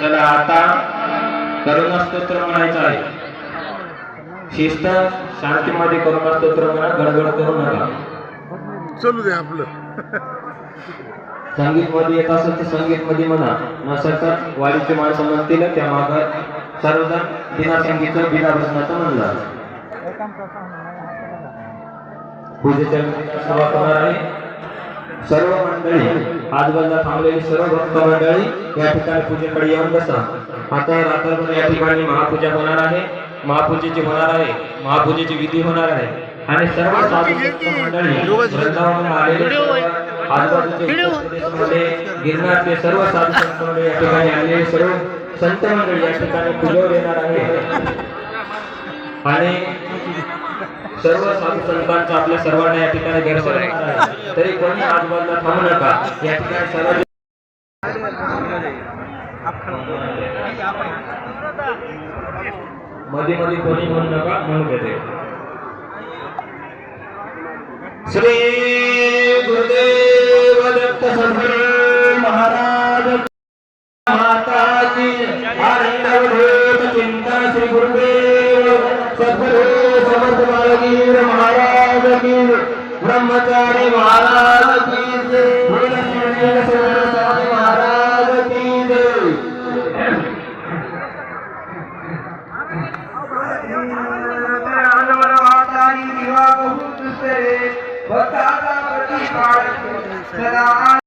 चला आता करुणा स्तोत्र म्हणायचं आहे. शिस्त शांतीमध्ये करुणा स्तोत्र म्हणा गडबड करू नका. चलू दे आपलं. संगीत मध्ये येत असेल तर संगीत मध्ये म्हणा. नसेल तर वाडीचे माणसं म्हणतील त्या माग सर्वजण बिना संगीत बिना भजनाचं म्हणलं पूजेच्या सुरुवात होणार आहे सर्व मंडळी आजूबाजूला थांबलेली सर्व भक्त मंडळी या ठिकाणी पूजेकडे येऊन बसा. आता रात्रभर या ठिकाणी महापूजा होणार आहे. महापूजेची होणार आहे. महापूजेची विधी होणार आहे. आणि सर्व साधू मंडळी आजूबाजूचे गिरणारचे सर्व साधू संत मंडळी या ठिकाणी आलेले सर्व संत मंडळी या ठिकाणी पूजेवर येणार आहे आणि सर्व साधू संतांचं आपल्या सर्वांना या ठिकाणी दर्शन आहे. तरी कोणी आजूबाजूला थांबू नका. या ठिकाणी सर्वमध्ये मध्ये कोणी म्हणू नका म्हणू घेते श्री गुरुदेव वीर महाराज की ब्रह्मचारी महाराज की महाराज की भक्ता का प्रति सदा